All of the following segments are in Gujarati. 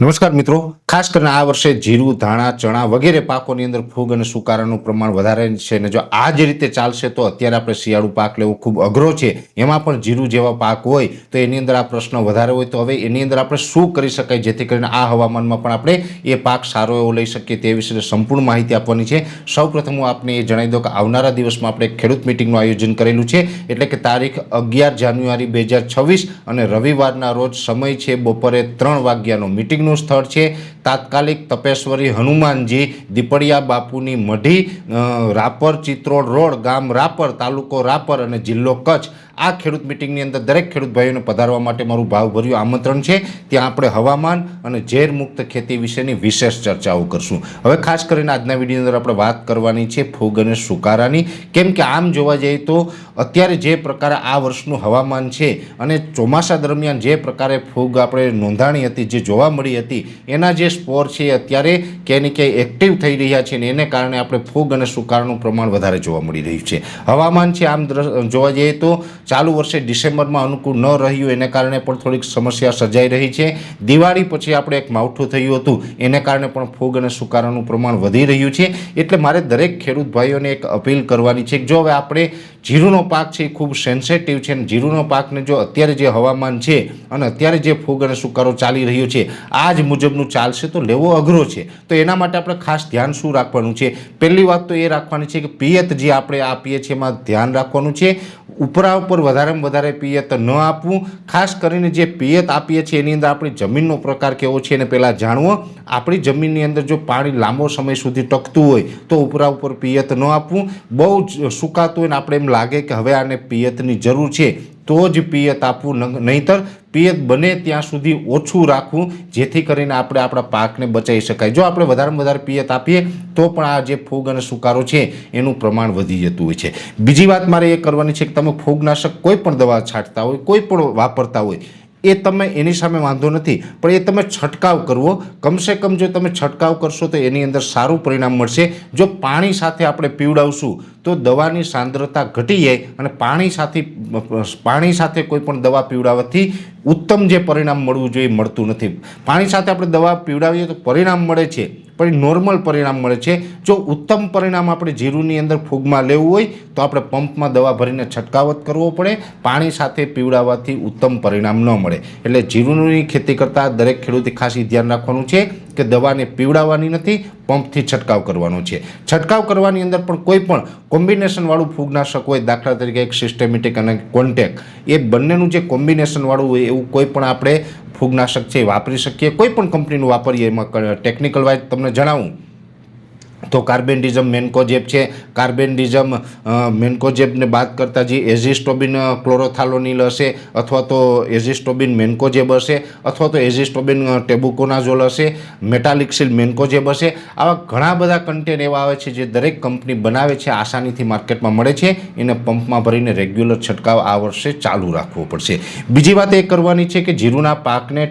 નમસ્કાર મિત્રો. ખાસ કરીને આ વર્ષે જીરું, ધાણા, ચણા વગેરે પાકોની અંદર ફૂગ અને સુકારાનું પ્રમાણ વધારે છે અને જો આ જ રીતે ચાલશે તો અત્યારે આપણે શિયાળુ પાક લેવો ખૂબ અઘરો છે. એમાં પણ જીરું જેવા પાક હોય તો એની અંદર આ પ્રશ્ન વધારે હોય તો હવે એની અંદર આપણે શું કરી શકાય? જેથી કરીને આ હવામાનમાં પણ આપણે એ પાક સારો એવો લઈ શકીએ તે વિશે સંપૂર્ણ માહિતી આપવાની છે. સૌપ્રથમ હું આપને એ જણાવી દઉં કે આવનારા દિવસમાં આપણે ખેડૂત મિટિંગનું આયોજન કરેલું છે. એટલે કે તારીખ અગિયાર જાન્યુઆરી બે હજાર છવ્વીસ અને રવિવારના રોજ સમય છે બપોરે ત્રણ વાગ્યાનો. મિટિંગનું સ્થળ છે તાત્કાલિક તપેશ્વરી હનુમાનજી દીપડિયા બાપુની મઢી રાપર ચિત્રોડ રોડ ગામ રાપર તાલુકો રાપર અને જિલ્લો કચ્છ આ ખેડૂત મિટિંગની અંદર દરેક ખેડૂત ભાઈઓને પધારવા માટે મારું ભાવભર્યું આમંત્રણ છે. ત્યાં આપણે હવામાન અને ઝેર મુક્ત ખેતી વિશેની વિશેષ ચર્ચાઓ કરશું. હવે ખાસ કરીને આજના વિડીયોની અંદર આપણે વાત કરવાની છે ફૂગ અને સુકારાની. કેમ કે આમ જોવા જઈએ તો અત્યારે જે પ્રકારે આ વર્ષનું હવામાન છે અને ચોમાસા દરમિયાન જે પ્રકારે ફૂગ આપણે નોંધાણી હતી, જે જોવા મળી હતી, એના જે સ્પોર છે અત્યારે ક્યાંય ક્યાંય એક્ટિવ થઈ રહ્યા છે ને એને કારણે આપણે ફૂગ અને સુકારાનું પ્રમાણ વધારે જોવા મળી રહ્યું છે. હવામાન છે આમ જોવા જઈએ તો ચાલુ વર્ષે ડિસેમ્બરમાં અનુકૂળ ન રહ્યું, એને કારણે પણ થોડીક સમસ્યા સર્જાઈ રહી છે. દિવાળી પછી આપણે એક માવઠું થયું હતું, એને કારણે પણ ફૂગ અને સુકારાનું પ્રમાણ વધી રહ્યું છે. એટલે મારે દરેક ખેડૂત ભાઈઓને એક અપીલ કરવાની છે જો હવે આપણે જીરુનો પાક છે એ ખૂબ સેન્સેટિવ છે અને જીરુનો પાકને જો અત્યારે જે હવામાન છે અને અત્યારે જે ફૂગ અને સુકારો ચાલી રહ્યો છે આ જ મુજબનું ચાલશે તો લેવો અઘરો છે. તો એના માટે આપણે ખાસ ધ્યાન શું રાખવાનું છે? પહેલી વાત તો એ રાખવાની છે કે પિયત જે આપણે આપીએ છીએ એમાં ધ્યાન રાખવાનું છે. ઉપરા ઉપર વધારેમાં વધારે પિયત ન આપવું. ખાસ કરીને જે પિયત આપીએ છીએ એની અંદર આપણી જમીનનો પ્રકાર કેવો છે એને પહેલાં જાણવો. આપણી જમીનની અંદર જો પાણી લાંબો સમય સુધી ટકતું હોય તો ઉપરા ઉપર પિયત ન આપવું. બહુ જ સુકાતું હોય ને આપણે એમ લાગે કે હવે આને પિયતની જરૂર છે, તો જ પિયત આપવું નહીંતર પિયત બને ત્યાં સુધી ઓછું રાખવું, જેથી કરીને આપણે આપણા પાકને બચાવી શકાય. જો આપણે વધારેમાં વધારે પિયત આપીએ, તો પણ આ જે ફૂગ અને સુકારો છે, એનું પ્રમાણ વધી જતું હોય છે. બીજી વાત મારે એ કરવાની છે કે તમે ફૂગનાશક કોઈ પણ દવા છાંટતા હોય, કોઈ પણ વાપરતા હોય એ તમે એની સામે વાંધો નથી, પણ એ તમે છંટકાવ કરવો. કમસે કમ જો તમે છંટકાવ કરશો તો એની અંદર સારું પરિણામ મળશે. જો પાણી સાથે આપણે પીવડાવશું, તો દવાની સાંદ્રતા ઘટી જાય અને પાણી સાથે પાણી સાથે કોઈ પણ દવા પીવડાવવાથી ઉત્તમ જે પરિણામ મળવું જોઈએ મળતું નથી. પાણી સાથે આપણે દવા પીવડાવીએ તો પરિણામ મળે છે, પણ નોર્મલ પરિણામ મળે છે. જો ઉત્તમ પરિણામ આપણે જીરુની અંદર ફૂગમાં લેવું હોય, તો આપણે પંપમાં દવા ભરીને છંટકાવત કરવો પડે. પાણી સાથે પીવડાવવાથી ઉત્તમ પરિણામ ન મળે. એટલે જીરુની ખેતી કરતા દરેક ખેડૂતે ખાસ ધ્યાન રાખવાનું છે. કે દવાને પીવડાવવાની નથી, પંપથી છંટકાવ કરવાનો છે. છંટકાવ કરવાની અંદર પણ કોઈ પણ કોમ્બિનેશનવાળું ફૂગનાશક હોય દાખલા તરીકે એક સિસ્ટેમેટિક અને કોન્ટેક એ બંનેનું જે કોમ્બિનેશનવાળું હોય એવું કોઈ પણ આપણે ફૂગનાશક છે વાપરી શકીએ. કોઈ પણ કંપનીનું વાપરીએ એમાં ટેકનિકલ વાઇઝ તમને જણાવું. તો કાર્બેન્ડિઝમ મેન્કોજેબ છે. કાર્બેન્ડિઝમ મેન્કોજેબને બાદ કરતાં જે એઝિસ્ટોબિન ક્લોરોથાલોનિલ હશે અથવા તો એઝિસ્ટોબિન મેન્કોજેબ હશે અથવા તો એઝિસ્ટોબિન ટેબુકોનાઝોલ હશે મેટાલિક્સિલ મેન્કોજેબ હશે. આવા ઘણા બધા કન્ટેન એવા આવે છે જે દરેક કંપની બનાવે છે, આસાનીથી માર્કેટમાં મળે છે. એને પંપમાં ભરીને રેગ્યુલર છંટકાવ આ વર્ષે ચાલુ રાખવો પડશે. બીજી વાત એ કરવાની છે કે જીરુના પાકને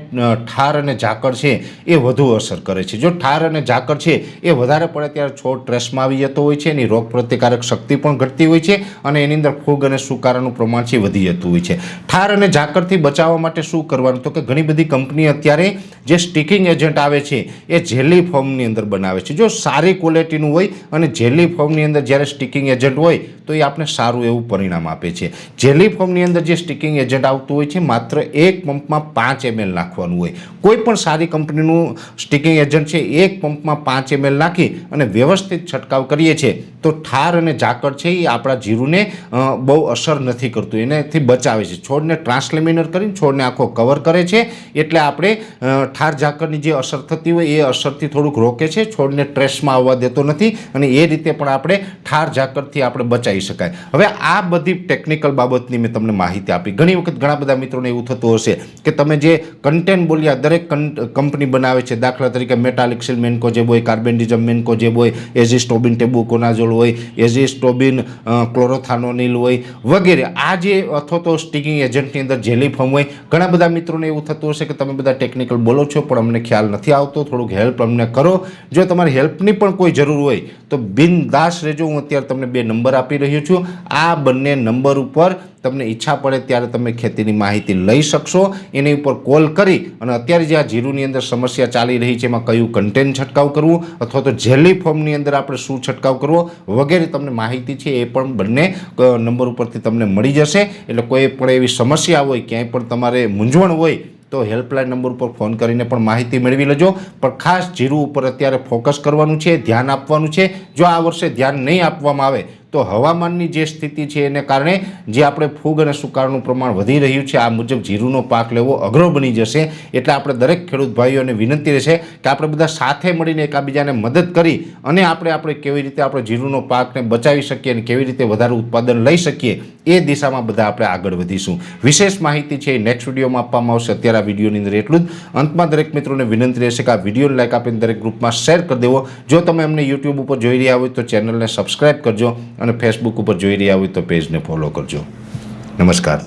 ઠાર અને ઝાકળ છે એ વધુ અસર કરે છે. જો ઠાર અને ઝાકળ છે એ વધારે પડે ત્યારે છોડ ટ્રેસમાં આવી જતો હોય છે. એની રોગ પ્રતિકારક શક્તિ પણ ઘટતી હોય છે અને એની અંદર ફૂગ અને સુકારાનું પ્રમાણ છે વધી જતું હોય છે. ઠાર અને ઝાકળથી બચાવવા માટે શું કરવાનું? તો કે ઘણી બધી કંપની અત્યારે જે સ્ટીકિંગ એજન્ટ આવે છે, એ જેલી ફોર્મની અંદર બનાવે છે. જો સારી ક્વોલિટીનું હોય અને જેલી ફોર્મની અંદર જ્યારે સ્ટીકિંગ એજન્ટ હોય, તો એ આપણે સારું એવું પરિણામ આપે છે. જેલી ફોર્મની અંદર જે સ્ટીકિંગ એજન્ટ આવતું હોય છે, માત્ર એક પંપમાં પાંચ એમએલ નાખવાનું હોય. કોઈ પણ સારી કંપનીનું સ્ટીકિંગ એજન્ટ છે, એક પંપમાં પાંચ એમએલ નાખી અને વ્યવસ્થિત છંટકાવ કરીએ છીએ, તો ઠાર અને ઝાકળ છે એ આપણા જીરુને બહુ અસર નથી કરતું. એનાથી બચાવે છે. છોડને ટ્રાન્સલેમિનર કરીને છોડને આખો કવર કરે છે. એટલે આપણે ઠાર ઝાકળની જે અસર થતી હોય એ અસરથી થોડુંક રોકે છે. છોડને ટ્રેસમાં આવવા દેતો નથી અને એ રીતે પણ આપણે ઠાર ઝાકળથી આપણે બચાવી શકાય. હવે આ બધી ટેકનિકલ બાબતની મેં તમને માહિતી આપી. ઘણી વખત ઘણા બધા મિત્રોને એવું થતું હશે કે તમે જે કન્ટેન્ટ બોલ્યા, દરેક કંપની બનાવે છે, દાખલા તરીકે મેટાલિક્સિલ મેન્કોજેબ હોય, કાર્બેન્ડિઝમ મેન્કોજેબ હોય, એઝિસ્ટોબિન ટેબુકોનાઝોલ હોય, એઝિસ્ટોબિન ક્લોરોથાનોનિલ હોય, વગેરે. આ જે અથવા તો સ્ટિકિંગ એજન્ટની અંદર જેલી હોય, ઘણા બધા મિત્રોને એવું થતું હશે કે તમે બધા ટેકનિકલ બોલો છો, પણ અમને ખ્યાલ નથી આવતો. થોડુંક હેલ્પ અમને કરો. જો તમારે હેલ્પની પણ કોઈ જરૂર હોય, તો બિનદાસ રહેજો. હું અત્યારે તમને બે નંબર આપી રહ્યો છું. આ બંને નંબર ઉપર તમને ઈચ્છા પડે ત્યારે તમે ખેતીની માહિતી લઈ શકશો. એની ઉપર કોલ કરી અને અત્યારે જે આ જીરુની અંદર સમસ્યા ચાલી રહી છે, એમાં કયું કન્ટેન છંટકાવ કરવું અથવા તો જેલી ફોર્મની અંદર આપણે શું છંટકાવ કરવો વગેરે તમને માહિતી છે, એ પણ બંને નંબર ઉપરથી તમને મળી જશે. એટલે કોઈ પણ એવી સમસ્યા હોય, ક્યાંય પણ તમારે મૂંઝવણ હોય, તો હેલ્પલાઇન નંબર ઉપર ફોન કરીને પણ માહિતી મેળવી લેજો. પણ ખાસ જીરું ઉપર અત્યારે ફોકસ કરવાનું છે, ધ્યાન આપવાનું છે. જો આ વર્ષે ધ્યાન નહીં આપવામાં આવે તો હવામાનની જે સ્થિતિ છે એને કારણે જે આપણે ફૂગ અને સુકારનું પ્રમાણ વધી રહ્યું છે, આ મુજબ જીરુનો પાક લેવો અઘરો બની જશે. એટલે આપણે દરેક ખેડૂત ભાઈઓને વિનંતી રહેશે કે આપણે બધા સાથે મળીને એકાબીજાને મદદ કરી અને આપણે આપણે કેવી રીતે આપણે જીરુનો પાકને બચાવી શકીએ અને કેવી રીતે વધારે ઉત્પાદન લઈ શકીએ, એ દિશામાં બધા આપણે આગળ વધીશું. વિશેષ માહિતી છે એ નેક્સ્ટ વિડીયોમાં આપવામાં આવશે. અત્યારે આ વિડીયોની અંદર એટલું જ. અંતમાં દરેક મિત્રોને વિનંતી રહેશે કે આ વિડીયોને લાઈક આપીને દરેક ગ્રુપમાં શેર કરી દેવો. જો તમે અમને યુટ્યુબ ઉપર જોઈ રહ્યા હોય તો ચેનલને સબસ્ક્રાઇબ કરજો અને ફેસબુક ઉપર જોઈ રહ્યા હોય તો પેજને ફોલો કરજો. નમસ્કાર.